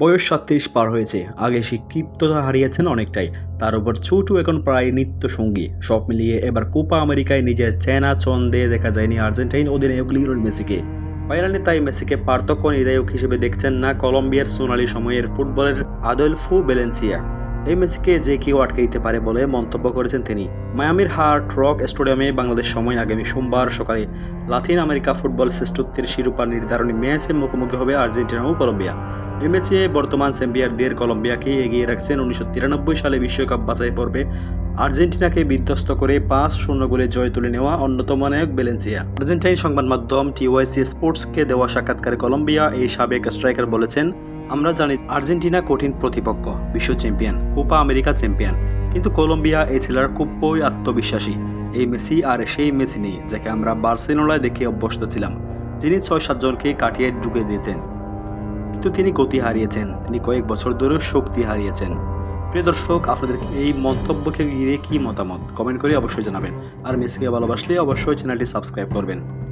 বয়স সাতত্রিশ পার হয়েছে। আগে সে ক্ষিপ্ততা হারিয়েছেন অনেকটাই। তার উপর ছোটু এখন প্রায় নিত্য সঙ্গী সব মিলিয়ে এবার কোপা আমেরিকায় নিজের চেনা চন্দে দেখা যায়নি আর্জেন্টাইন অধিনায়ক লিওনেল মেসিকে। বাইরানি তাই মেসিকে পার্থক্য নির্ধায়ক হিসেবে দেখছেন না কলম্বিয়ার সোনালি সময়ের ফুটবলের আদলফু বেলেন্সিয়া। এই মেসিকে যে কেউ আটকে দিতে পারে বলে মন্তব্য করেছেন তিনি। মায়ামির হার্ট রক স্টেডিয়ামে বাংলাদেশ সময় আগামী সোমবার সকালে লাতিন আমেরিকা ফুটবল শ্রেষ্ঠত্বের শিরোপা নির্ধারণী ম্যাচে মুখোমুখি হবে আর্জেন্টিনা ও কলম্বিয়া। ম্যাচে বর্তমান চ্যাম্পিয়নদের কলম্বিয়াকে এগিয়ে রাখছেন উনিশশো তিরানব্বই সালে বিশ্বকাপ বাছাই পর্বে। আর্জেন্টিনাকে বিধ্বস্ত করে পাঁচ শূন্য গোলে জয় তুলে নেওয়া অন্যতম নায়ক বেলেন্সিয়া। আর্জেন্টাইন সংবাদ মাধ্যম টিওয়াইসি স্পোর্টসকে দেওয়া সাক্ষাৎকারে কলম্বিয়া এই সাবেক স্ট্রাইকার বলেছেন, আমরা জানি আর্জেন্টিনা কঠিন প্রতিপক্ষ, বিশ্ব চ্যাম্পিয়ন, কোপা আমেরিকা চ্যাম্পিয়ন। কিন্তু কলম্বিয়া এই ছেলের খুবই আত্মবিশ্বাসী। এই মেসি আর সেই মেসি নেই, যাকে আমরা বার্সেলোনায় দেখে অভ্যস্ত ছিলাম, যিনি ছয় সাতজনকে কাটিয়ে ঢুকে দিতেন। কিন্তু তিনি গতি হারিয়েছেন। তিনি কয়েক বছর ধরে শক্তি হারিয়েছেন। প্রিয় দর্শক, আপনাদের এই মন্তব্যকে ঘিরে কি মতামত? কমেন্ট করে অবশ্যই জানাবেন। আর মেসিকে ভালোবাসলে অবশ্যই চ্যানেলটি সাবস্ক্রাইব করবেন।